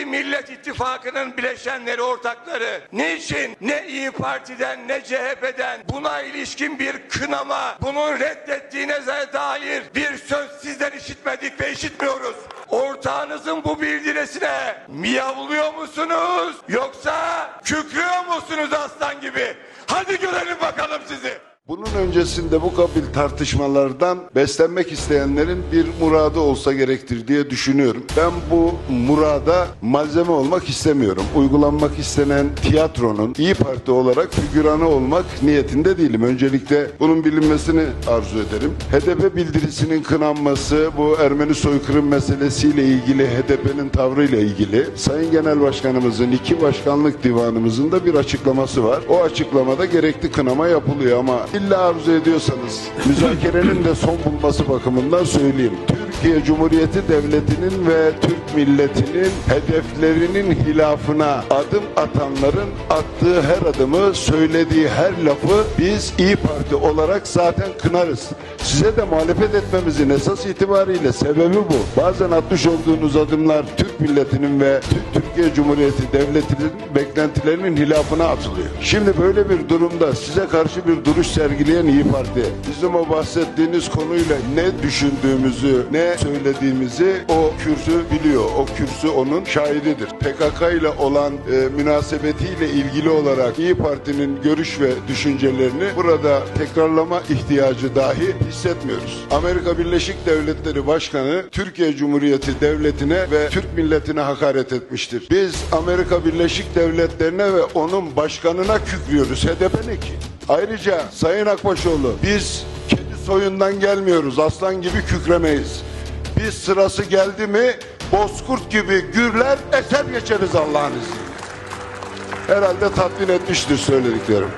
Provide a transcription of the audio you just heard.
dahi Millet İttifakı'nın bileşenleri ortakları niçin ne İyi Parti'den ne CHP'den buna ilişkin bir kınama bunun reddettiğine dair bir söz sizden işitmedik ve işitmiyoruz. Ortağınızın bu bildirisine miyavlıyor musunuz yoksa kükrüyor musunuz aslan gibi? Hadi görelim bakalım sizi. Bunun öncesinde bu kabil tartışmalardan beslenmek isteyenlerin bir muradı olsa gerektir diye düşünüyorum. Ben bu murada malzeme olmak istemiyorum. Uygulanmak istenen tiyatronun İyi Parti olarak figüranı olmak niyetinde değilim. Öncelikle bunun bilinmesini arzu ederim. HDP bildirisinin kınanması, bu Ermeni soykırım meselesiyle ilgili HDP'nin tavrıyla ilgili Sayın Genel Başkanımızın iki başkanlık divanımızın da bir açıklaması var. O açıklamada gerekli kınama yapılıyor ama illa arzu ediyorsanız müzakerenin de son bulması bakımından söyleyeyim. Türkiye Cumhuriyeti Devleti'nin ve Türk milletinin hedeflerinin hilafına adım atanların attığı her adımı, söylediği her lafı biz İyi Parti olarak zaten kınarız. Size de muhalefet etmemizin esas itibariyle sebebi bu. Bazen atmış olduğunuz adımlar Türk milletinin ve Türk Türkiye Cumhuriyeti Devleti'nin beklentilerinin hilafına atılıyor. Şimdi böyle bir durumda size karşı bir duruş sergileyen İyi Parti bizim o bahsettiğiniz konuyla ne düşündüğümüzü, ne söylediğimizi o kürsü biliyor. O kürsü onun şahididir. PKK ile olan e, münasebetiyle ilgili olarak İyi Parti'nin görüş ve düşüncelerini burada tekrarlama ihtiyacı dahi hissetmiyoruz. Amerika Birleşik Devletleri Başkanı Türkiye Cumhuriyeti Devleti'ne ve Türk milletine hakaret etmiştir. Biz Amerika Birleşik Devletleri'ne ve onun başkanına kükrüyoruz. HDP ne ki? Ayrıca Sayın Akbaşoğlu biz kedi soyundan gelmiyoruz. Aslan gibi kükremeyiz. Biz sırası geldi mi bozkurt gibi gürler eser geçeriz Allah'ın izniyle. Herhalde tatmin etmiştir söylediklerim.